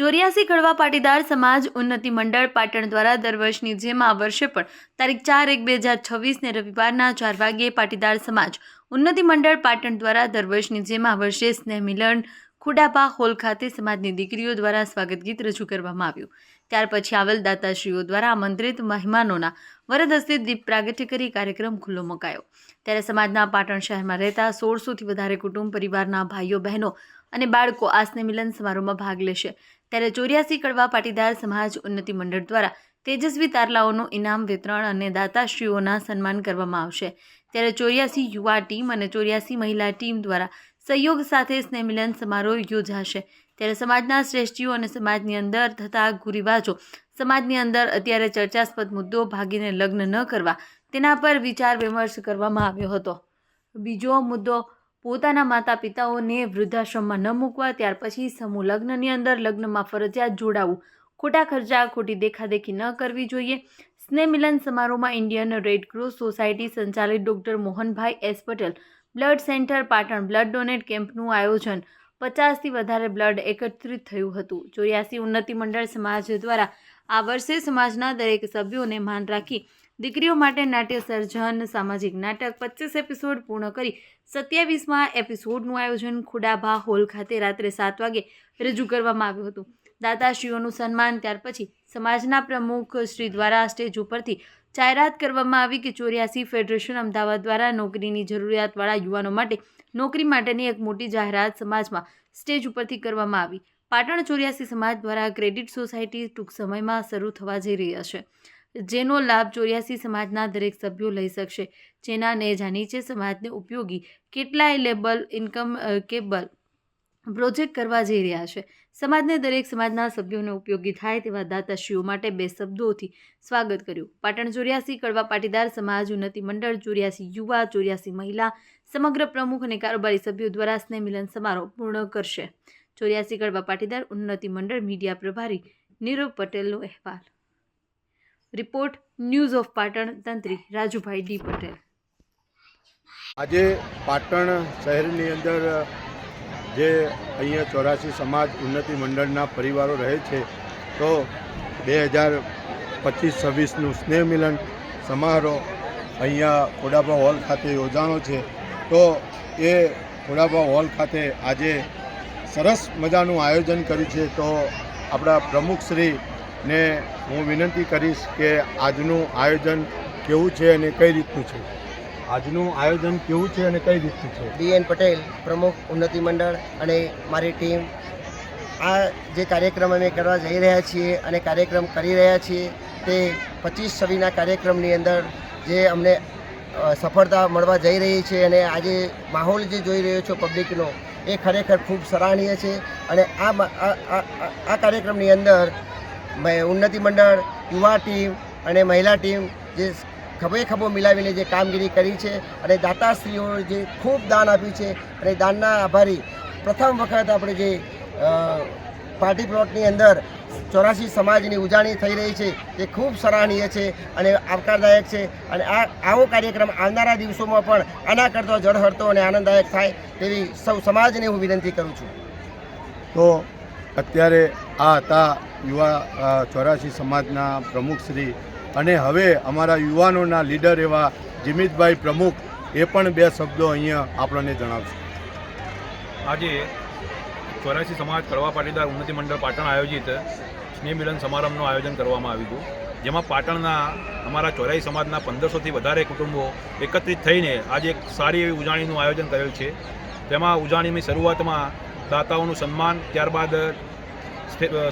ચોર્યાસી કડવા પાટીદાર સમાજ ઉન્નતિ મંડળ પાટણ દ્વારા દર વર્ષની જેમ આ વર્ષે પણ તારીખ ચાર એક બે હજાર છવ્વીસને રવિવારના ચાર વાગ્યે પાટીદાર સમાજ ઉન્નતિ મંડળ પાટણ દ્વારા દર વર્ષની જેમ આ વર્ષે સ્નેહ મિલન ખુડાપા હોલ ખાતે સમાજની દીકરીઓ દ્વારા સ્વાગત ગીત રજૂ કરવામાં આવ્યું. ત્યાર પછી આવેલ દાતાશ્રીઓ દ્વારા આમંત્રિત મહેમાનોના વરદ હસ્તે દીપ પ્રાગટ્ય કરી કાર્યક્રમ ખુલ્લો મુકાયો. ત્યારે સમાજના પાટણ શહેરમાં રહેતા સોળસોથી વધારે કુટુંબ પરિવારના ભાઈઓ, બહેનો અને બાળકો આ સ્નેહ મિલન સમારોહમાં ભાગ લેશે. ત્યારે ચોર્યાસી કડવા પાટીદાર સમાજ ઉન્નતિ મંડળ દ્વારા તેજસ્વી તારલાઓનું ઇનામ વિતરણ અને દાતાશ્રીઓના સન્માન કરવામાં આવશે. ત્યારે ચોર્યાસી યુવા ટીમ અને ચોર્યાસી મહિલા ટીમ દ્વારા સહયોગ સાથે સ્નેહમિલન સમારોહ યોજાશે. ત્યારે સમાજના શ્રેષ્ઠીઓ અને સમાજની અંદર થતા કુરિવાજો સમાજની અંદર અત્યારે ચર્ચાસ્પદ મુદ્દો ભાગીને લગ્ન ન કરવા, તેના પર વિચાર વિમર્શ કરવામાં આવ્યો હતો. બીજો મુદ્દો પોતાના માતા પિતાઓને વૃદ્ધાશ્રમમાં ન મૂકવા, ત્યાર પછી સમૂહ લગ્નની અંદર લગ્નમાં ફરજિયાત જોડાવું. ખોટા ખર્ચા, ખોટી દેખાદેખી ન કરવી જોઈએ. સ્નેહ મિલન સમારોહમાં ઇન્ડિયન રેડ ક્રોસ સોસાયટી સંચાલિત doctor Mohanbhai S Patel, blood centre Patan blood donate કેમ્પનું આયોજન પચાસથી વધારે બ્લડ એકત્રિત થયું હતું. ચોર્યાસી ઉન્નતિ મંડળ સમાજ દ્વારા આ વર્ષે સમાજના દરેક સભ્યોને માન રાખી દીકરીઓ માટે નાટ્ય સર્જન સામાજિક નાટક, પચીસ એપિસોડ પૂર્ણ કરી સત્યાવીસમાં એપિસોડનું આયોજન ખુડાભા હોલ ખાતે રાત્રે સાત વાગે રજૂ કરવામાં આવ્યું હતું. દાતાશ્રીઓનું સન્માન ત્યાર પછી સમાજના પ્રમુખ શ્રી દ્વારા સ્ટેજ ઉપરથી જાહેરાત કરવામાં આવી કે ચોર્યાસી ફેડરેશન અમદાવાદ દ્વારા નોકરીની જરૂરિયાતવાળા યુવાનો માટે નોકરી માટેની એક મોટી જાહેરાત સમાજમાં સ્ટેજ ઉપરથી કરવામાં આવી. પાટણ ચોર્યાસી સમાજ દ્વારા ક્રેડિટ સોસાયટી ટૂંક સમયમાં શરૂ થવા જઈ રહ્યા છે. જેનો લાભ ચોર્યાસી સમાજના દરેક સભ્યો લઈ શકશે. જેના નેજા નીચે સમાજને ઉપયોગી કેટલાય લેબલ, ઇન્કમ કેબલ પ્રોજેક્ટ કરવા જઈ રહ્યા છે. સમાજને દરેક સમાજના સભ્યોને ઉપયોગી થાય તેવા દાતાશ્રીઓ માટે બે શબ્દોથી સ્વાગત કર્યું. પાટણ ચોર્યાસી, કડવા પાટીદાર સમાજ, ઉન્નતિ મંડળ, ચોર્યાસી યુવા, ચોર્યાસી મહિલા સમગ્ર પ્રમુખ અને કારોબારી સભ્યો દ્વારા સ્નેહ મિલન સમારોહ પૂર્ણ કરશે. ચોર્યાસી, કડવા પાટીદાર, ઉન્નતિ મંડળ મીડિયા પ્રભારી નીરવ પટેલનો અહેવાલ. રિપોર્ટ ન્યૂઝ ઓફ પાટણ તંત્રી રાજુભાઈ ડી પટેલ. આજે પાટણ શહેરની અંદર જે અહીંયા ચોરાસી સમાજ ઉન્નતિ મંડળના પરિવારો રહે છે, તો બે હજાર પચીસ છવ્વીસનું સ્નેહ મિલન સમારોહ અહીંયા ખોડાભા હોલ ખાતે યોજાણો છે. તો એ ખોડાભા હોલ ખાતે આજે સરસ મજાનું આયોજન કર્યું છે. તો આપણા પ્રમુખશ્રીને હું વિનંતી કરીશ કે આજનું આયોજન કેવું છે અને કઈ રીતનું છે? આજનું આયોજન કેવું છે અને કઈ રીતનું છે? બીએન પટેલ, પ્રમુખ ઉન્નતિ મંડળ અને મારી ટીમ. આ જે કાર્યક્રમ અમે કરવા જઈ રહ્યા છીએ અને કાર્યક્રમ કરી રહ્યા છીએ તે પચીસ છવ્વીસના કાર્યક્રમની અંદર જે અમને સફળતા મળવા જઈ રહી છે અને આજે માહોલ જે જોઈ રહ્યો છો પબ્લિકનો એ ખરેખર ખૂબ સરાહનીય છે. અને આ આ કાર્યક્રમની અંદર ઉન્નતિ મંડળ, યુવા ટીમ અને મહિલા ટીમ જે ખભે ખભો મિલાવીને જે કામગીરી કરી છે અને દાતાશ્રીઓએ જે ખૂબ દાન આપ્યું છે અને દાનના આભારી પ્રથમ વખત આપણે જે પાર્ટી પ્લોટની અંદર ચોરાસી સમાજની ઉજાણી થઈ રહી છે એ ખૂબ સરાહનીય છે અને આવકારદાયક છે અને આ, આવો કાર્યક્રમ આવનારા દિવસોમાં પણ આના કરતો જળહળતો અને આનંદદાયક થાય તેવી સૌ સમાજને હું વિનંતી કરું છું. તો અત્યારે આ હતા યુવા ચોરાસી સમાજના પ્રમુખશ્રી અને હવે અમારા યુવાનોના લીડર એવા જીમિતભાઈ પ્રમુખ, એ પણ બે શબ્દો અહીંયા આપણને જણાવશે. આજે ચોરાસી સમાજ કડવા પાટીદાર ઉન્નતિ મંડળ પાટણ આયોજિત સ્નેહ મિલન સમારંભનું આયોજન કરવામાં આવ્યું હતું. જેમાં પાટણના અમારા ચોરાઈ સમાજના પંદરસોથી વધારે કુટુંબો એકત્રિત થઈને આજે એક સારી એવી ઉજાણીનું આયોજન કરેલ છે. તેમાં ઉજાણીની શરૂઆતમાં દાતાઓનું સન્માન, ત્યારબાદ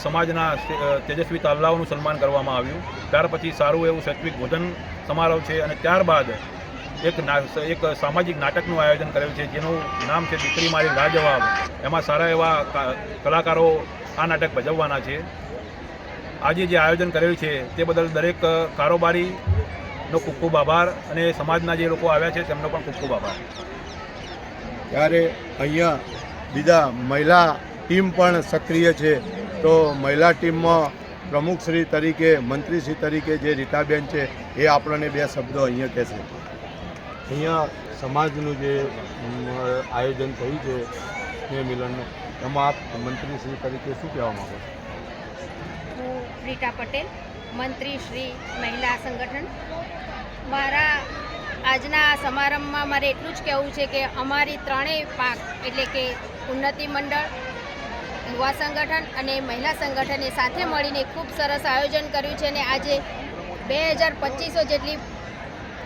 સમાજના તેજસ્વી તાલાઓનું સન્માન કરવામાં આવ્યું. ત્યાર પછી સારું એવું શૈક્ષિક ભોજન સમારોહ છે અને ત્યારબાદ એક એક સામાજિક નાટકનું આયોજન કરેલ છે, જેનું નામ છે દીકરી મારી લાજવાબ. એમાં સારા એવા કલાકારો આ નાટક ભજવવાના છે. આજે જે આયોજન કરેલ છે તે બદલ દરેક કારોબારીનો ખૂબ ખૂબ આભાર અને સમાજના જે લોકો આવ્યા છે તેમનો પણ ખૂબ ખૂબ આભાર. ત્યારે અહીંયા બીજા મહિલા ટીમ પણ સક્રિય છે. તો મહિલા ટીમમાં પ્રમુખશ્રી તરીકે મંત્રીશ્રી તરીકે જે રીટાબેન છે, એ આપણને બે શબ્દો અહીંયા કહેશે. અહીંયા સમાજનું જે આયોજન થયું છે, સ્નેહ મિલનનું, એમાં આપ મંત્રીશ્રી તરીકે શું કહેવા માગો છો? હું રીટા પટેલ, મંત્રી શ્રી મહિલા સંગઠન. મારા આજના સમારંભમાં મારે એટલું જ કહેવું છે કે અમારી ત્રણેય પાક, એટલે કે ઉન્નતિ મંડળ, યુવા સંગઠન અને મહિલા સંગઠને સાથે મળીને ખૂબ સરસ આયોજન કર્યું છે અને આજે બે હજાર પચીસો જેટલી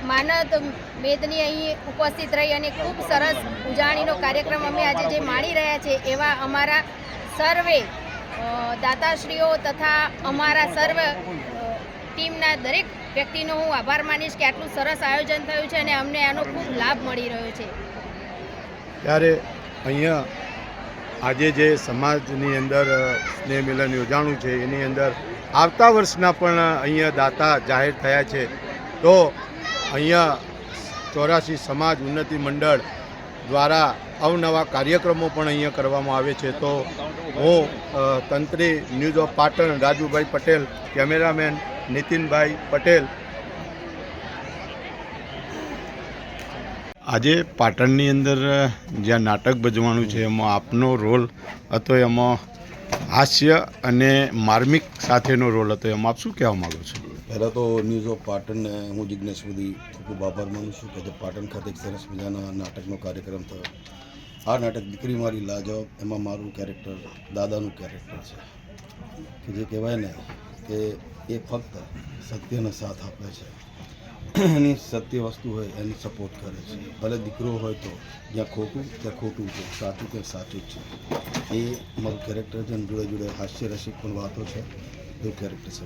માનદ મેદની અહીં ઉપસ્થિત રહી અને ખૂબ સરસ ઉજાણીનો કાર્યક્રમ અમે આજે જે માણી રહ્યા છે એવા અમારા સર્વે દાતાશ્રીઓ તથા અમારા સર્વ ટીમના દરેક વ્યક્તિનો હું આભાર માનીશ કે આટલું સરસ આયોજન થયું છે અને અમને આનો ખૂબ લાભ મળી રહ્યો છે. ત્યારે અહીંયા આજે જે સમાજની અંદર સ્નેહ મિલન યોજાણું છે, એની અંદર આવતા વર્ષના પણ અહીંયા દાતા જાહેર થયા છે. તો અહીંયા ચોરાસી સમાજ ઉન્નતિ મંડળ દ્વારા અવનવા કાર્યક્રમો પણ અહીંયા કરવામાં આવે છે. તો હું તંત્રી, news of Patan Rajubhai Patel, cameraman Nitinbhai Patel આજે પાટણની અંદર જ્યાં નાટક ભજવાનું છે, એમાં આપનો રોલ હતો, એમાં હાસ્ય અને માર્મિક સાથેનો રોલ હતો, એમાં આપ શું કહેવા માગો છો? પહેલાં તો ન્યૂઝ ઓફ પાટણને હું જિજ્ઞેશ સુધી ખૂબ આભાર માનું છું કે જે પાટણ ખાતે એક સરસ મજાના નાટકનો કાર્યક્રમ થયો. આ નાટક દીકરી મારી લાજવાબ, એમાં મારું કેરેક્ટર દાદાનું કેરેક્ટર છે. કે જે કહેવાય ને કે એ ફક્ત સત્યનો સાથ આપે છે. એની સત્ય વસ્તુ હોય એની સપોર્ટ કરે છે. ભલે દીકરો હોય તો, જ્યાં ખોટું, ત્યાં ખોટું છે. સાચું ત્યાં સાચું જ છે. એ મારું કેરેક્ટર છે જોડે જોડે હાસ્ય રસિક પણ વાતો છે. એવું કેરેક્ટર છે